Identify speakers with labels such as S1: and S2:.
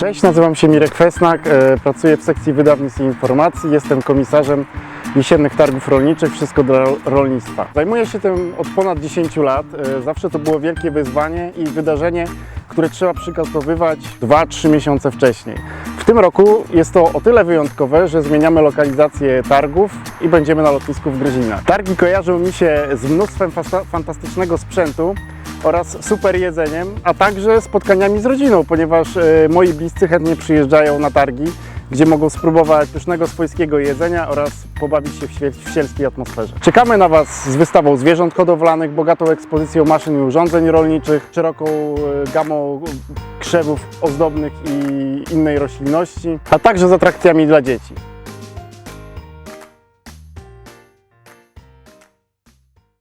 S1: Cześć, nazywam się Mirek Fesnak, e, pracuję w sekcji wydawnictw i informacji, jestem komisarzem jesiennych targów rolniczych, wszystko dla rolnictwa. Zajmuję się tym od ponad 10 lat, e, zawsze to było wielkie wyzwanie i wydarzenie, które trzeba przygotowywać 2-3 miesiące wcześniej. W tym roku jest to o tyle wyjątkowe, że zmieniamy lokalizację targów i będziemy na lotnisku w Gryzinach. Targi kojarzą mi się z mnóstwem fantastycznego sprzętu, oraz super jedzeniem, a także spotkaniami z rodziną, ponieważ e, moi bliscy chętnie przyjeżdżają na targi, gdzie mogą spróbować pysznego swojskiego jedzenia oraz pobawić się w, sielskiej atmosferze. Czekamy na Was z wystawą zwierząt hodowlanych, bogatą ekspozycją maszyn i urządzeń rolniczych, szeroką e, gamą krzewów ozdobnych i innej roślinności, a także z atrakcjami dla dzieci.